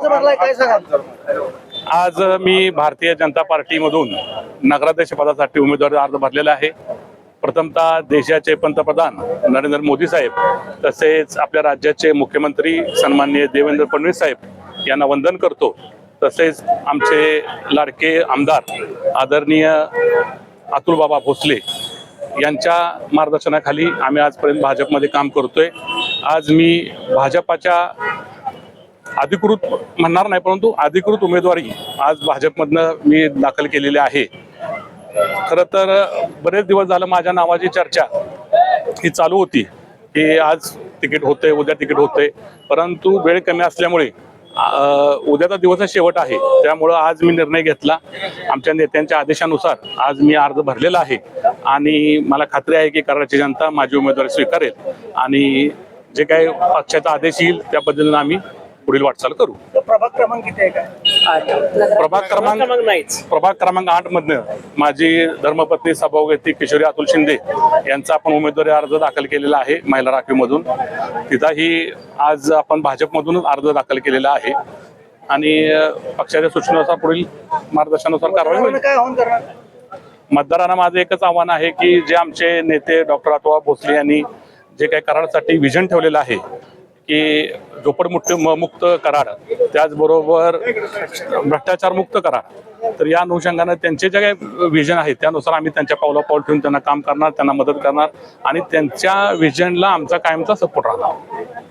अर्ज भरलाय काय आज मी भारतीय जनता पार्टीमधून नगराध्यक्ष पदासाठी उमेदवारी अर्ज भरलेला आहे. प्रथमतः देशाचे पंतप्रधान नरेंद्र मोदी साहेब तसेच आपल्या राज्याचे मुख्यमंत्री सन्माननीय देवेंद्र फडणवीस साहेब यांना वंदन करतो. तसेच आमचे लाडके आमदार आदरणीय अतुलबाबा भोसले यांच्या मार्गदर्शनाखाली आम्ही आजपर्यंत भाजपमध्ये काम करतोय. आज मी भाजपाच्या अधिकृत म्हणणार नाही परंतु अधिकृत उमेदवारी आज भाजपमधनं मी दाखल केलेली आहे. खरं तर बरेच दिवस झालं माझ्या नावाची चर्चा ही चालू होती की आज तिकीट होतंय उद्या तिकीट होतंय परंतु वेळ कमी असल्यामुळे उद्याचा दिवस शेवट आहे. त्यामुळं आज मी निर्णय घेतला. आमच्या नेत्यांच्या आदेशानुसार आज मी अर्ज भरलेला आहे. आणि मला खात्री आहे की कराडची जनता माझी उमेदवारी स्वीकारेल. आणि जे काही पक्षाचा आदेश येईल त्या पद्धतीनं आम्ही पुढील वाटचाल करू. प्रभाग क्रमांक किती आहे काय? प्रभाग क्रमांक नाहीच. प्रभाग क्रमांक आठ मधनं माझी धर्मपत्नी सभागती किशोरी अतुल शिंदे यांचा आपण उमेदवारी अर्ज दाखल केलेला आहे महिला राखीवमधून. तिथंही आज आपण भाजपमधूनच अर्ज दाखल केलेला आहे. आणि पक्षाच्या सूचनेनुसार पुढील मार्गदर्शनानुसार कारवाई होईल. मतदारांना माझं एकच आव्हान आहे की जे आमचे नेते डॉक्टर अथवा भोसले यांनी जे काही करारासाठी विजन ठेवलेलं आहे की झोपडमुक्त म- मुक्त करार त्याचबरोबर भ्रष्टाचार मुक्त करार तर या अनुषंगानं त्यांचे जे काही विजन आहे त्यानुसार आम्ही त्यांच्या पावला पाऊल ठेवून त्यांना काम करणार त्यांना मदत करणार आणि त्यांच्या विजनला आमचा कायमचा सपोर्ट राहणार.